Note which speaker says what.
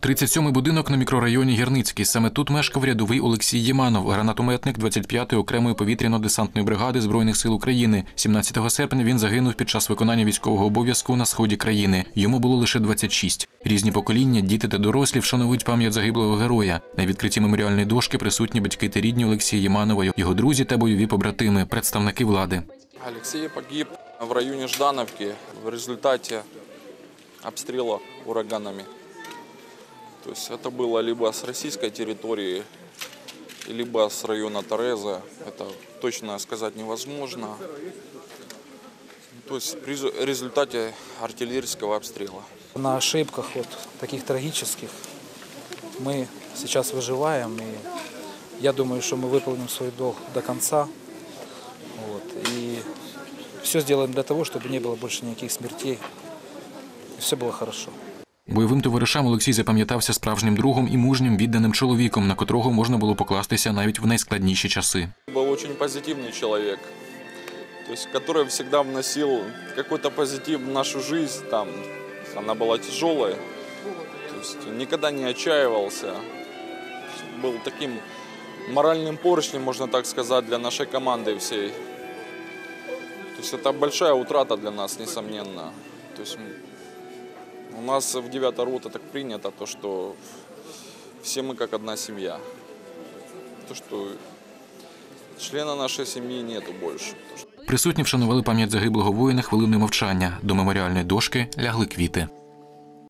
Speaker 1: 37-й будинок на мікрорайоні Гірницький. Саме тут мешкав рядовий Олексій Єманов, гранатометник 25-ї окремої повітряно-десантної бригади Збройних сил України. 17 серпня він загинув під час виконання військового обов'язку на сході країни. Йому було лише 26. Різні покоління, діти та дорослі вшановують пам'ять загиблого героя. На відкритті меморіальної дошки присутні батьки та рідні Олексія Єманова, його друзі та бойові побратими, представники влади.
Speaker 2: Алексей погиб в районе Ждановки в результате обстрела ураганами. То есть это было либо с российской территории, либо с района Тореза. Это точно сказать невозможно. То есть при резу- результате артиллерийского обстрела.
Speaker 3: На ошибках вот таких трагических мы сейчас выживаем, и я думаю, что мы выполним свой долг до конца. Вот, и все сделаем для того, чтобы не было больше никаких смертей, и все было хорошо.
Speaker 1: Бойовим товаришам Олексій запам'ятався справжнім другом і мужнім відданим чоловіком, на котрого можна було покластися навіть в найскладніші часи.
Speaker 2: Был очень позитивный человек, то есть, который всегда вносил какой-то позитив в нашу жизнь. Там, она была тяжелая, то есть, никогда не отчаивался. Был таким моральным поручнем, можно так сказать, для нашей команды всей. То есть это большая утрата для нас, несомненно. То есть м, у нас в 9 рота так принято, то, что все мы как одна семья. То, что Члена нашей семьи нету больше.
Speaker 1: Присутні вшанували пам'ять загиблого воїна хвилиною мовчання. До меморіальної дошки лягли квіти.